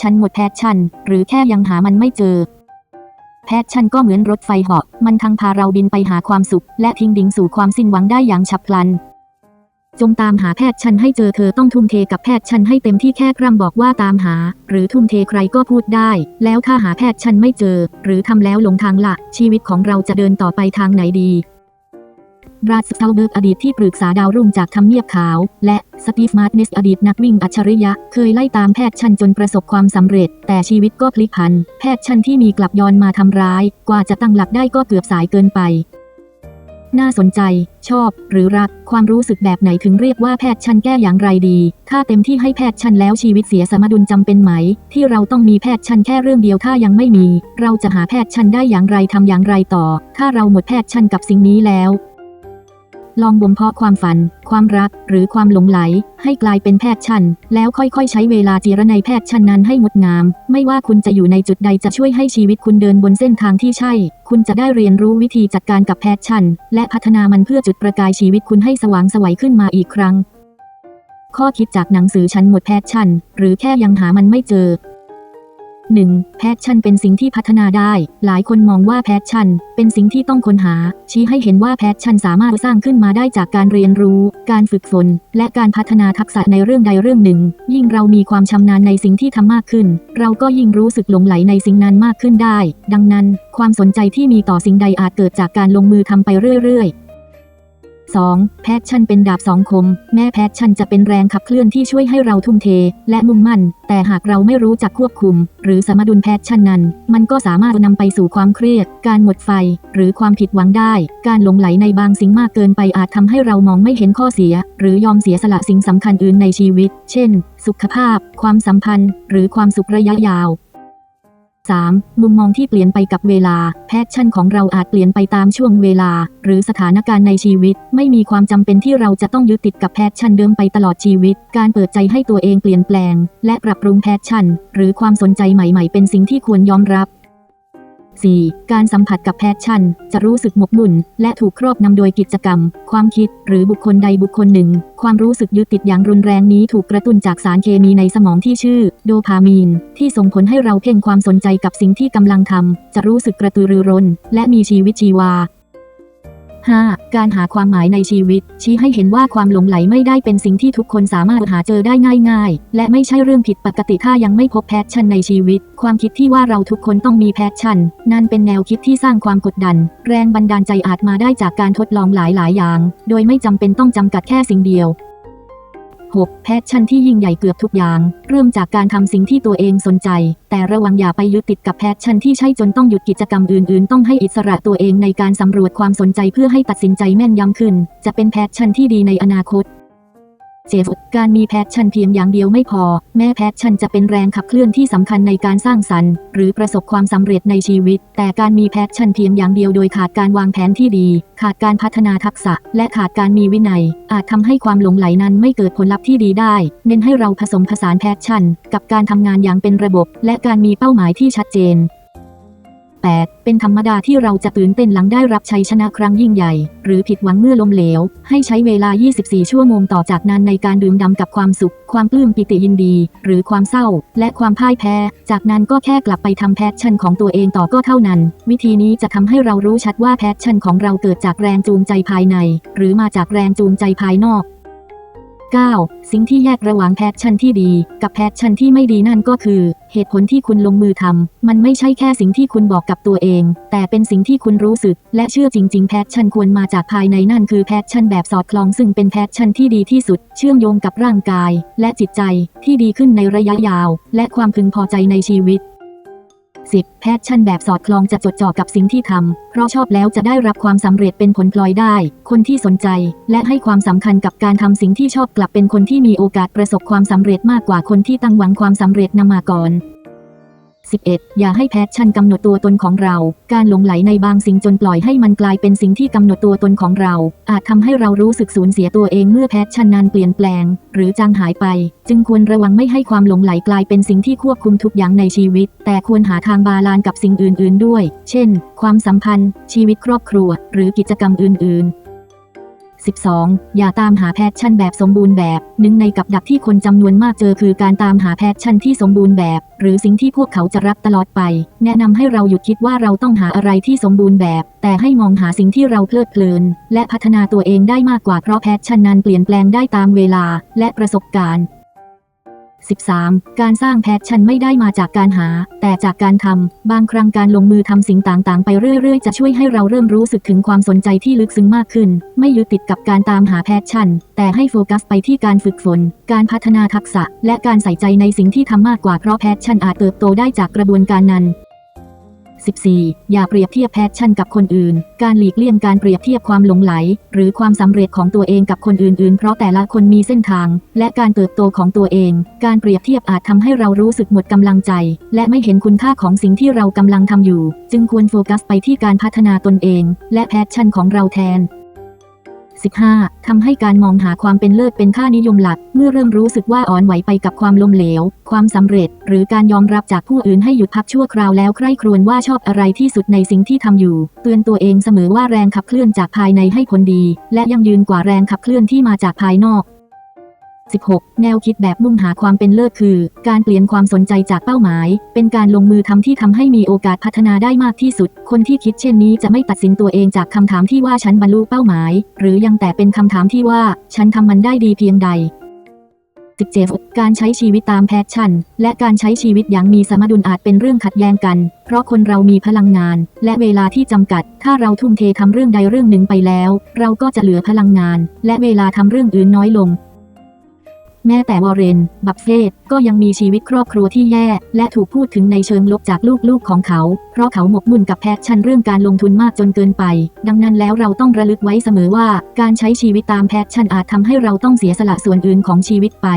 ฉันหมดแพชชั่น หรือแค่ยังหามันไม่เจอ แพชชั่นก็เหมือนรถไฟเหาะ มันทั้งพาเราบินไปหาความสุข และทิ้งดิ่งสู่ความสิ้นหวังได้อย่างฉับพลัน จงตามหาแพทย์ชันให้เจอเธอต้องทุ่มเทกับแพทย์ชันให้เต็มที่แค่พร่ำบอกว่าตามหา หรือทุ่มเทใครก็พูดได้ แล้วถ้าหาแพทย์ชันไม่เจอ หรือทำแล้วหลงทางละ ชีวิตของเราจะเดินต่อไปทางไหนดี ราดสเตลเบิร์กอดีตที่ปรึกษาดาวรุ่งจากทำเนียบขาว และสตีฟมาร์ตเนสอดีตนักวิ่งอัจฉริยะ เคยไล่ตามแพทย์ชันจนประสบความสำเร็จ แต่ชีวิตก็พลิกผัน แพทย์ชันที่มีกลับย้อนมาทำร้าย กว่าจะตั้งหลักได้ก็เกือบสายเกินไป น่าสนใจ ชอบ หรือรัก ความรู้สึกแบบไหนถึงเรียกว่าแพทย์ชันแก้อย่างไรดี ถ้าเต็มที่ให้แพทย์ชันแล้วชีวิตเสียสมดุลจำเป็นไหม ที่เราต้องมีแพทย์ชันแค่เรื่องเดียวถ้ายังไม่มี เราจะหาแพทย์ชันได้อย่างไรทำอย่างไรต่อ ถ้าเราหมดแพทย์ชันกับสิ่งนี้แล้ว ลองบ่มเพาะความฝัน ความรัก หรือความหลงไหล ให้กลายเป็นแพทย์ชันแล้วค่อยๆ ใช้เวลาจีรในแพทย์ชันนั้นให้งดงาม ไม่ว่าคุณจะอยู่ในจุดใดจะช่วยให้ชีวิตคุณเดินบนเส้นทางที่ใช่ คุณจะได้เรียนรู้วิธีจัดการกับแพทย์ชันและพัฒนามันเพื่อจุดประกายชีวิตคุณให้สว่างไสวัยขึ้นมาอีกครั้ง ข้อคิดจากหนังสือฉันหมดแพทย์ชันหรือแค่ยังหามันไม่เจอ 1. แพชชั่นเป็นสิ่งที่พัฒนาได้ หลายคนมองว่าแพชชั่น เป็นสิ่งที่ต้องค้นหา ชี้ให้เห็นว่าแพชชั่นสามารถสร้างขึ้นมาได้จากการเรียนรู้ การฝึกฝน และการพัฒนาทักษะในเรื่องใดเรื่องหนึ่ง ยิ่งเรามีความชำนาญในสิ่งที่ทำมากขึ้น เราก็ยิ่งรู้สึกหลงไหลในสิ่งนั้นมากขึ้นได้ ดังนั้น ความสนใจที่มีต่อสิ่งใดอาจเกิดจากการลงมือทำไปเรื่อยๆ 2. แพชชั่นเป็นดาบสองคม แม้แพชชั่นจะเป็นแรงขับเคลื่อนที่ช่วยให้เราทุ่มเท และมุ่งมั่น แต่หากเราไม่รู้จักควบคุม หรือสมดุลแพชชั่นนั้น มันก็สามารถนำไปสู่ความเครียด การหมดไฟ หรือความผิดหวังได้ การหลงไหลในบางสิ่งมากเกินไปอาจทำให้เรามองไม่เห็นข้อเสีย หรือยอมเสียสละสิ่งสำคัญอื่นในชีวิต เช่น สุขภาพ ความสัมพันธ์ หรือความสุขระยะยาว 3. มุมมองที่เปลี่ยนไปกับเวลา แพชชั่นของเราอาจเปลี่ยนไปตามช่วงเวลา หรือสถานการณ์ในชีวิต ไม่มีความจำเป็นที่เราจะต้องยึดติดกับแพชชั่นเดิมไปตลอดชีวิต การเปิดใจให้ตัวเองเปลี่ยนแปลง และปรับปรุงแพชชั่น หรือความสนใจใหม่ ๆ เป็นสิ่งที่ควรยอมรับ 4. การสัมผัสกับแพชชั่น จะรู้สึกหมกมุ่น และถูกครอบนำโดยกิจกรรม ความคิด หรือบุคคลใดบุคคลหนึ่ง ความรู้สึกยึดติดอย่างรุนแรงนี้ถูกกระตุ้นจากสารเคมีในสมองที่ชื่อ โดพามีน ที่ส่งผลให้เราเพ่งความสนใจกับสิ่งที่กำลังทำจะรู้สึกกระตือรือร้น และมีชีวิตชีวา 5. การหาความหมายในชีวิต ชี้ให้เห็นว่าความหลงไหลไม่ได้เป็นสิ่งที่ทุกคนสามารถหาเจอได้ง่าย ๆ และไม่ใช่เรื่องผิดปกติถ้ายังไม่พบแพชชั่นในชีวิต ความคิดที่ว่าเราทุกคนต้องมีแพชชั่น นั่นเป็นแนวคิดที่สร้างความกดดัน แรงบันดาลใจอาจมาได้จากการทดลองหลายๆ อย่าง โดยไม่จำเป็นต้องจำกัดแค่สิ่งเดียว 6. แพชชั่นที่ยิ่งใหญ่เกือบทุกอย่าง เริ่มจากการทำสิ่งที่ตัวเองสนใจ แต่ระวังอย่าไปยึดติดกับแพชชั่นที่ใช่จนต้องหยุดกิจกรรมอื่นๆ ต้องให้อิสระตัวเองในการสำรวจความสนใจเพื่อให้ตัดสินใจแม่นยำขึ้น จะเป็นแพชชั่นที่ดีในอนาคต เจฟการมีแพชชั่นเพียงอย่างเดียวไม่พอ แม้แพชชั่นจะเป็นแรงขับเคลื่อนที่สำคัญในการสร้างสรรค์ หรือประสบความสำเร็จในชีวิต แต่การมีแพชชั่นเพียงอย่างเดียวโดยขาดการวางแผนที่ดี ขาดการพัฒนาทักษะ และขาดการมีวินัย อาจทำให้ความหลงไหลนั้นไม่เกิดผลลัพธ์ที่ดีได้ เน้นให้เราผสมผสานแพชชั่น กับการทำงานอย่างเป็นระบบ และการมีเป้าหมายที่ชัดเจน 8. เป็นธรรมดาที่เราจะตื่นเต้นหลังได้รับชัยชนะครั้งยิ่งใหญ่ หรือผิดหวังเมื่อล้มเหลว ให้ใช้เวลา 24 ชั่วโมงต่อจากนั้นในการดื่มด่ำกับความสุข ความปลื้มปิติยินดี หรือความเศร้า และความพ่ายแพ้ จากนั้นก็แค่กลับไปทำแพชชั่นของตัวเองต่อก็เท่านั้น วิธีนี้จะทำให้เรารู้ชัดว่าแพชชั่นของเราเกิดจากแรงจูงใจภายใน หรือมาจากแรงจูงใจภายนอก 9. สิ่งที่แยกระหว่างแพชชั่นที่ดี กับแพชชั่นที่ไม่ดีนั่นก็คือ เหตุผลที่คุณลงมือทำมันไม่ใช่แค่สิ่งที่คุณบอกกับตัวเอง แต่เป็นสิ่งที่คุณรู้สึก และเชื่อจริง ๆ แพชชั่นควรมาจากภายในนั่นคือแพชชั่นแบบสอดคล้องซึ่งเป็นแพชชั่นที่ดีที่สุด เชื่อมโยงกับร่างกาย และจิตใจที่ดีขึ้นในระยะยาว และความพึงพอใจในชีวิต 10. แพชชั่นแบบสอดคล้องจะจดจ่อกับสิ่งที่ทำ เพราะชอบแล้วจะได้รับความสำเร็จเป็นผลพลอยได้ คนที่สนใจ และให้ความสำคัญกับการทำสิ่งที่ชอบกลับเป็นคนที่มีโอกาสประสบความสำเร็จมากกว่าคนที่ตั้งหวังความสำเร็จนำมาก่อน 11. อย่าให้แพชชั่นกำหนดตัวตนของเรา การหลงไหลในบางสิ่งจนปล่อยให้มันกลายเป็นสิ่งที่กำหนดตัวตนของเรา อาจทำให้เรารู้สึกสูญเสียตัวเองเมื่อแพชชั่นนั้นเปลี่ยนแปลง หรือจางหายไป จึงควรระวังไม่ให้ความหลงไหลกลายเป็นสิ่งที่ควบคุมทุกอย่างในชีวิต แต่ควรหาทางบาลานซ์กับสิ่งอื่น ๆ ด้วย เช่น ความสัมพันธ์ ชีวิตครอบครัว หรือกิจกรรมอื่น ๆ 12. อย่าตามหาแพชชั่นแบบสมบูรณ์แบบ หนึ่งในกับดักที่คนจำนวนมากเจอคือการตามหาแพชชั่นที่สมบูรณ์แบบ หรือสิ่งที่พวกเขาจะรักตลอดไป แนะนำให้เราหยุดคิดว่าเราต้องหาอะไรที่สมบูรณ์แบบ แต่ให้มองหาสิ่งที่เราเพลิดเพลิน และพัฒนาตัวเองได้มากกว่าเพราะแพชชั่นนั้นเปลี่ยนแปลงได้ตามเวลา และประสบการณ์ 13. การสร้างแพชชั่นไม่ได้มาจากการหา แต่จากการทำ บางครั้งการลงมือทำสิ่งต่างๆ ไปเรื่อยๆ จะช่วยให้เราเริ่มรู้สึกถึงความสนใจที่ลึกซึ้งมากขึ้น ไม่ยึดติดกับการตามหาแพชชั่น แต่ให้โฟกัสไปที่การฝึกฝน การพัฒนาทักษะ และการใส่ใจในสิ่งที่ทำมากกว่าเพราะแพชชั่นอาจเติบโตได้จากกระบวนการนั้น 14. อย่าเปรียบเทียบแพชชั่นกับคนอื่น การหลีกเลี่ยงการเปรียบเทียบความหลงไหล หรือความสำเร็จของตัวเองกับคนอื่นๆ เพราะแต่ละคนมีเส้นทาง และการเติบโตของตัวเอง การเปรียบเทียบอาจทำให้เรารู้สึกหมดกำลังใจ และไม่เห็นคุณค่าของสิ่งที่เรากำลังทำอยู่ จึงควรโฟกัสไปที่การพัฒนาตนเอง และแพชชั่นของเราแทน 15. ทำให้การมองหาความเป็นเลิศเป็นค่านิยมหลัก เมื่อเริ่มรู้สึกว่าอ่อนไหวไปกับความล้มเหลว ความสำเร็จ หรือการยอมรับจากผู้อื่นให้หยุดพักชั่วคราวแล้วใคร่ครวญว่าชอบอะไรที่สุดในสิ่งที่ทำอยู่ เตือนตัวเองเสมอว่าแรงขับเคลื่อนจากภายในให้ผลดี และยังยืนกว่าแรงขับเคลื่อนที่มาจากภายนอก 16. แนวคิดแบบมุ่งหาความเป็นเลิศคือ การเปลี่ยนความสนใจจากเป้าหมาย เป็นการลงมือทำที่ทำให้มีโอกาสพัฒนาได้มากที่สุด คนที่คิดเช่นนี้จะไม่ตัดสินตัวเองจากคำถามที่ว่าฉันบรรลุเป้าหมาย หรือยังแต่เป็นคำถามที่ว่า ฉันทำมันได้ดีเพียงใด 17. การใช้ชีวิตตามแพชชั่น และการใช้ชีวิตอย่างมีสมดุลอาจเป็นเรื่องขัดแย้งกัน เพราะคนเรามีพลังงาน และเวลาที่จำกัด ถ้าเราทุ่มเททำเรื่องใดเรื่องหนึ่งไปแล้ว เราก็จะเหลือพลังงาน และเวลาทำเรื่องอื่นน้อยลง แม้แต่วอร์เรน บัฟเฟตก็ยังมีชีวิตครอบครัวที่แย่ และถูกพูดถึงในเชิงลบจากลูกๆของเขา เพราะเขาหมกมุ่นกับแพชชั่นเรื่องการลงทุนมากจนเกินไป ดังนั้นแล้วเราต้องระลึกไว้เสมอว่า การใช้ชีวิตตามแพชชั่นอาจทำให้เราต้องเสียสละส่วนอื่นของชีวิตไป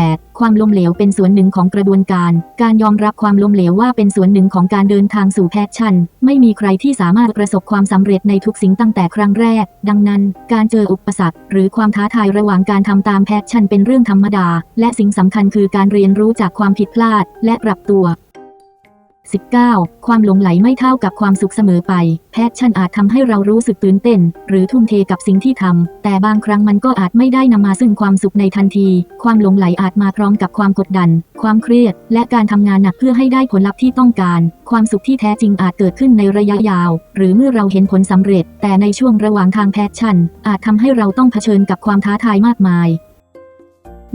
18. ความล้มเหลวเป็นส่วนหนึ่งของกระบวนการ การยอมรับความล้มเหลวว่าเป็นส่วนหนึ่งของการเดินทางสู่แพชชั่น ไม่มีใครที่สามารถประสบความสำเร็จในทุกสิ่งตั้งแต่ครั้งแรก ดังนั้น การเจออุปสรรค หรือความท้าทายระหว่างการทำตามแพชชั่นเป็นเรื่องธรรมดา และสิ่งสำคัญคือการเรียนรู้จากความผิดพลาด และปรับตัว 19. ความหลงไหลไม่เท่ากับความสุขเสมอไป แพชชั่นอาจทำให้เรารู้สึกตื่นเต้น หรือทุ่มเทกับสิ่งที่ทำแต่บางครั้งมันก็อาจไม่ได้นำมาซึ่งความสุขในทันที ความหลงไหลอาจมาพร้อมกับความกดดัน ความเครียด และการทำงานหนักเพื่อให้ได้ผลลัพธ์ที่ต้องการ ความสุขที่แท้จริงอาจเกิดขึ้นในระยะยาว หรือเมื่อเราเห็นผลสำเร็จ แต่ในช่วงระหว่างทางแพชชั่น อาจทำให้เราต้องเผชิญกับความท้าทายมากมาย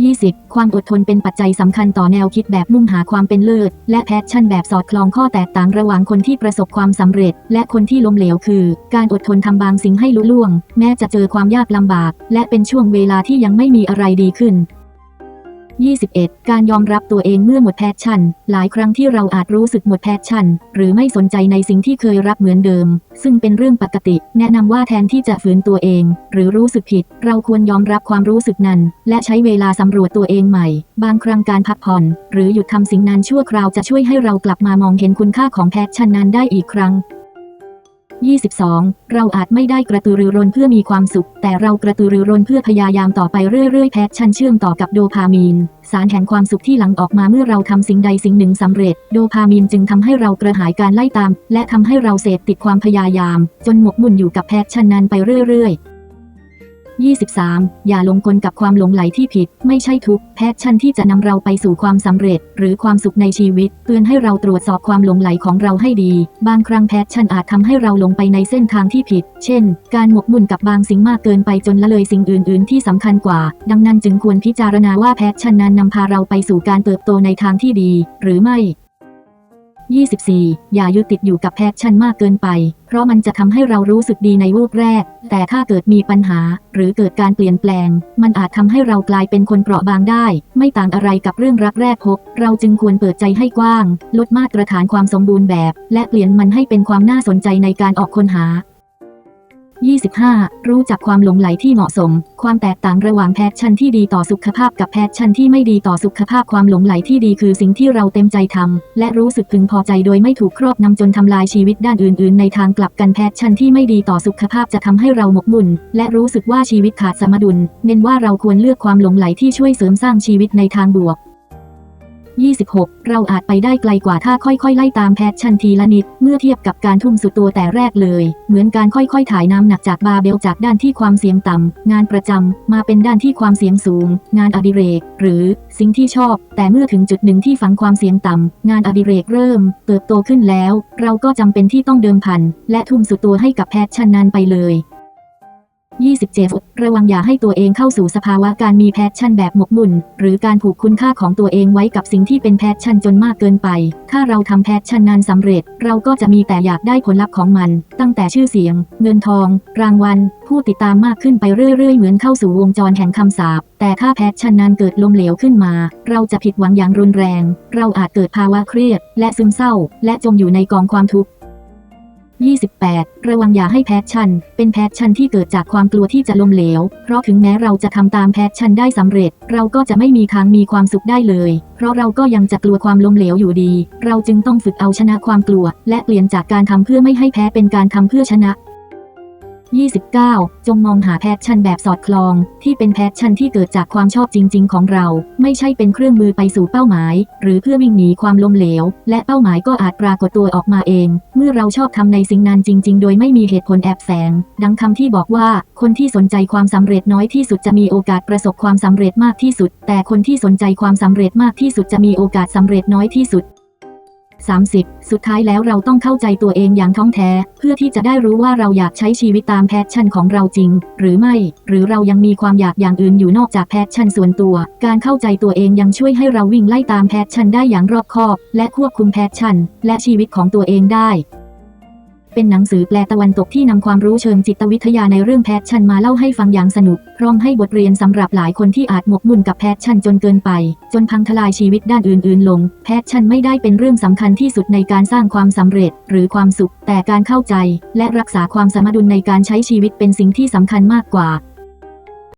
20. ความอดทนเป็นปัจจัยสำคัญต่อแนวคิดแบบมุ่งหาความเป็นเลิศ และแพชชั่นแบบสอดคล้องข้อแตกต่างระหว่างคนที่ประสบความสำเร็จ และคนที่ล้มเหลวคือ การอดทนทำบางสิ่งให้ลุล่วง แม้จะเจอความยากลำบาก และเป็นช่วงเวลาที่ยังไม่มีอะไรดีขึ้น 21. การยอมรับตัวเองเมื่อหมดแพชชั่น หลายครั้งที่เราอาจรู้สึกหมดแพชชั่น หรือไม่สนใจในสิ่งที่เคยรักเหมือนเดิม ซึ่งเป็นเรื่องปกติ แนะนำว่าแทนที่จะฝืนตัวเอง หรือรู้สึกผิด เราควรยอมรับความรู้สึกนั้น และใช้เวลาสำรวจตัวเองใหม่ บางครั้งการพักผ่อน หรือหยุดทำสิ่งนั้นชั่วคราวจะช่วยให้เรากลับมามองเห็นคุณค่าของแพชชั่นนั้นได้อีกครั้ง 22. เราอาจไม่ได้กระตือรือร้นเพื่อมีความสุข แต่เรากระตือรือร้นเพื่อพยายามต่อไปเรื่อยๆแพชชั่นเชื่อมต่อกับโดพามีน สารแห่งความสุขที่หลั่งออกมาเมื่อเราทำสิ่งใดสิ่งหนึ่งสำเร็จ โดพามีนจึงทำให้เรากระหายการไล่ตาม และทำให้เราเสพติดความพยายาม จนหมกมุ่นอยู่กับแพชชั่นนั้นไปเรื่อยๆ 23. อย่าลงกลกับความหลงไหลที่ผิด ไม่ใช่ทุกแพชชั่นที่จะนำเราไปสู่ความสำเร็จ หรือความสุขในชีวิต เตือนให้เราตรวจสอบความหลงไหลของเราให้ดี บางครั้งแพชชั่นอาจทำให้เราลงไปในเส้นทางที่ผิด เช่น การหมกมุ่นกับบางสิ่งมากเกินไปจนละเลยสิ่งอื่น ๆ ที่สำคัญกว่า ดังนั้นจึงควรพิจารณาว่าแพชชั่นนั้นนำพาเราไปสู่การเติบโตในทางที่ดี หรือไม่ 24. อย่ายึดติดอยู่กับแพชชั่นมากเกินไป เพราะมันจะทำให้เรารู้สึกดีในวูบแรก แต่ถ้าเกิดมีปัญหา หรือเกิดการเปลี่ยนแปลง มันอาจทำให้เรากลายเป็นคนเปราะบางได้ ไม่ต่างอะไรกับเรื่องรักแรกพบ เราจึงควรเปิดใจให้กว้าง ลดมาตรฐานความสมบูรณ์แบบ และเปลี่ยนมันให้เป็นความน่าสนใจในการออกค้นหา 25. รู้จักความหลงไหลที่เหมาะสม ความแตกต่างระหว่างแพชชั่นที่ดีต่อสุขภาพกับแพชชั่นที่ไม่ดีต่อสุขภาพความหลงไหลที่ดีคือสิ่งที่เราเต็มใจทำและรู้สึกพึงพอใจโดยไม่ถูกครอบนำจนทำลายชีวิตด้านอื่น ๆ ในทางกลับกันแพชชั่นที่ไม่ดีต่อสุขภาพจะทำให้เราหมกมุ่น และรู้สึกว่าชีวิตขาดสมดุล เน้นว่าเราควรเลือกความหลงไหลที่ช่วยเสริมสร้างชีวิตในทางบวก 26 เราอาจไปได้ไกลกว่าถ้าค่อยๆ ไล่ตามแพชชั่นทีละนิด เมื่อเทียบกับการทุ่มสุดตัวแต่แรกเลย เหมือนการค่อยๆ ถ่ายน้ำหนักจากบาเบลจากด้านที่ความเสี่ยงต่ำ งานประจำ มาเป็นด้านที่ความเสี่ยงสูง งานอดิเรก หรือสิ่งที่ชอบ แต่เมื่อถึงจุดหนึ่งที่ฝังความเสี่ยงต่ำ งานอดิเรกเริ่ม เติบโตขึ้นแล้ว เราก็จำเป็นที่ต้องเดิมพัน และทุ่มสุดตัวให้กับแพชชั่นนั้นไปเลย 27 ระวังอย่าให้ตัวเองเข้าสู่สภาวะการมีแพชชั่นแบบหมกมุ่น หรือการผูกคุณค่าของตัวเองไว้กับสิ่งที่เป็นแพชชั่นจนมากเกินไป ถ้าเราทำแพชชั่นนั้นสำเร็จ เราก็จะมีแต่อยากได้ผลลัพธ์ของมัน ตั้งแต่ชื่อเสียง เงินทอง รางวัล ผู้ติดตามมากขึ้นไปเรื่อยๆ เหมือนเข้าสู่วงจรแห่งคำสาป แต่ถ้าแพชชั่นนั้นเกิดล้มเหลวขึ้นมา เราจะผิดหวังอย่างรุนแรง เราอาจเกิดภาวะเครียด และซึมเศร้า และจมอยู่ในกองความทุกข์ 28 ระวังอย่าให้แพชชั่น เป็นแพชชั่นที่เกิดจากความกลัวที่จะล้มเหลว เพราะถึงแม้เราจะทำตามแพชชั่นได้สำเร็จ เราก็จะไม่มีทางมีความสุขได้เลย เพราะเราก็ยังจะกลัวความล้มเหลวอยู่ดี เราจึงต้องฝึกเอาชนะความกลัว และเปลี่ยนจากการทำเพื่อไม่ให้แพ้เป็นการทำเพื่อชนะ 29 จงมองหาแพชชั่นแบบสอดคล้อง ที่เป็นแพชชั่นที่เกิดจากความชอบจริง ๆ ของเรา ไม่ใช่เป็นเครื่องมือไปสู่เป้าหมาย หรือเพื่อวิ่งหนีความล้มเหลว และเป้าหมายก็อาจปรากฏตัวออกมาเอง เมื่อเราชอบทำในสิ่งนั้นจริง ๆ โดยไม่มีเหตุผลแอบแฝงดังคำที่บอกว่า คนที่สนใจความสำเร็จน้อยที่สุดจะมีโอกาสประสบความสำเร็จมากที่สุด แต่คนที่สนใจความสำเร็จมากที่สุดจะมีโอกาสสำเร็จน้อยที่สุด 30 สุดท้ายแล้วเราต้องเข้าใจตัวเองอย่างท้องแท้ เพื่อที่จะได้รู้ว่าเราอยากใช้ชีวิตตามแพชชั่นของเราจริง หรือไม่ หรือเรายังมีความอยากอย่างอื่นอยู่นอกจากแพชชั่นส่วนตัว การเข้าใจตัวเองยังช่วยให้เราวิ่งไล่ตามแพชชั่นได้อย่างรอบคอบ และควบคุมแพชชั่น และชีวิตของตัวเองได้ เป็นหนังสือแปลตะวันตกที่นำความรู้เชิงจิตวิทยาในเรื่องแพชชั่นมาเล่าให้ฟังอย่างสนุก พร้อมให้บทเรียนสำหรับหลายคนที่อาจหมกมุ่นกับแพชชั่นจนเกินไป จนพังทลายชีวิตด้านอื่น ๆ ลง แพชชั่นไม่ได้เป็นเรื่องสำคัญที่สุดในการสร้างความสำเร็จ หรือความสุข แต่การเข้าใจ และรักษาความสมดุลในการใช้ชีวิตเป็นสิ่งที่สำคัญมากกว่า